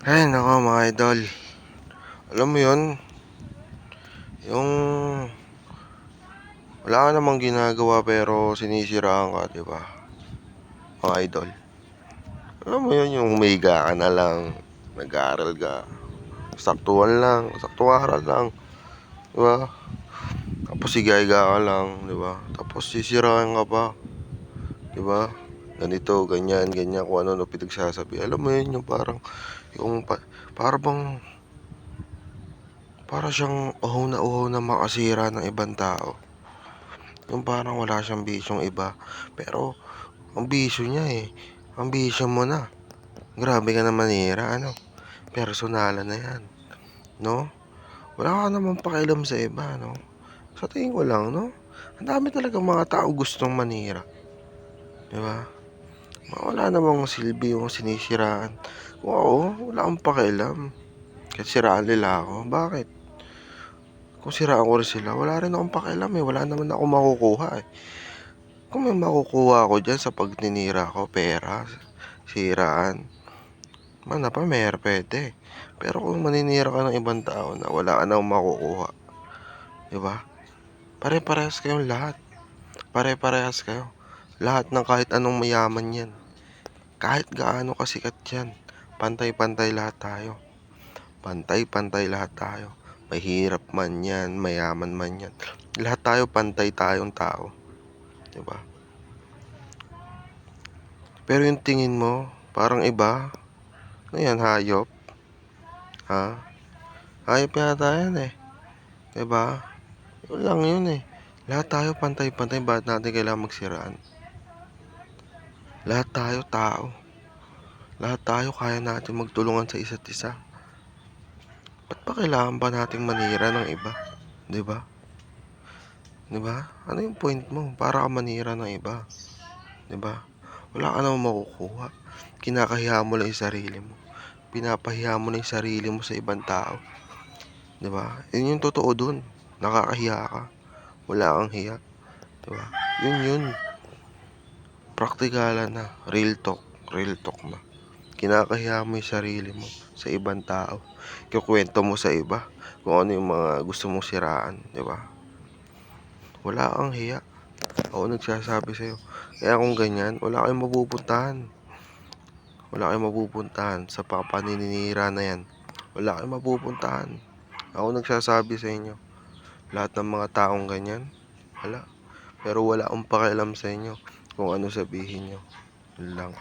Ay, nako mga idol. Alam mo yun, yung wala ka namang ginagawa pero sinisiraan ka, di ba? Mga idol. Alam mo yun, yung umiga ka na lang, nag-aaral ka, saktuhan lang, saktuhan aral lang, di ba? Tapos sigayga ka lang, di ba? Tapos sisiraan ka pa, di ba? Ganito, ganyan, ganyan, kung ano-ano pinagsasabi. Alam mo yun, yung parang, yung pa, para bang para siyang uhaw na uhaw na makasira ng ibang tao. Yung parang wala siyang bisyong iba. Pero, ang bisyo niya eh. Ang bisyo mo na. Grabe ka na manira, ano. Personalan na yan. No? Wala ka namang pakialam sa iba, no? Sa tingin ko lang, no? Ang dami talaga mga tao gustong manira. Di ba? Wala namang silbi yung sinisiraan. Kung wala akong pakialam. Kahit siraan nila ako. Bakit? Kung siraan ko rin sila, wala rin akong pakialam eh. Wala naman ako makukuha eh. Kung may makukuha ako dyan sa pagninira ko, pera, siraan, man pa, may pwede. Pero kung maninira ka ng ibang tao na wala ka nang makukuha, di ba? Pare-parehas kayong lahat. Pare-parehas kayo. Lahat ng kahit anong mayaman yan. Kahit gaano kasikat yan. Pantay-pantay lahat tayo. Pantay-pantay lahat tayo. Mahirap man yan, mayaman man yan. Lahat tayo pantay tayong tao. Di ba? Pero yung tingin mo, parang iba. Ano yan, hayop? Ha? Hayop yata yan eh. Di ba? Yun lang yun eh. Lahat tayo pantay-pantay, bakit natin kailangan magsiraan? Lahat tayo tao. Lahat tayo kaya natin magtulungan sa isa't isa. Ba't pa kailangan ba nating manira ng iba? Ba? Di ba? Ano yung point mo? Para ka manira ng iba. Ba? Wala ka namang makukuha. Kinakahiya mo lang yung sarili mo. Pinapahiya mo na yung sarili mo sa ibang tao. Ba? Yun yung totoo dun. Nakakahiya ka. Wala kang hiya. Ba? Yun yun. Praktikalan na. Real talk. Real talk na. Kinakahiya mo yung sarili mo sa ibang tao. Kukwento mo sa iba kung ano yung mga gusto mong siraan. Di ba? Wala kang hiya. Ako nagsasabi sa'yo. Kaya kung ganyan, wala kayong mapupuntahan. Wala kayong mapupuntahan sa papaninira na yan. Wala kayong mapupuntahan. Ako nagsasabi sa inyo. Lahat ng mga taong ganyan, wala. Pero wala akong pakialam sa inyo kung ano sabihin nyo. Lang.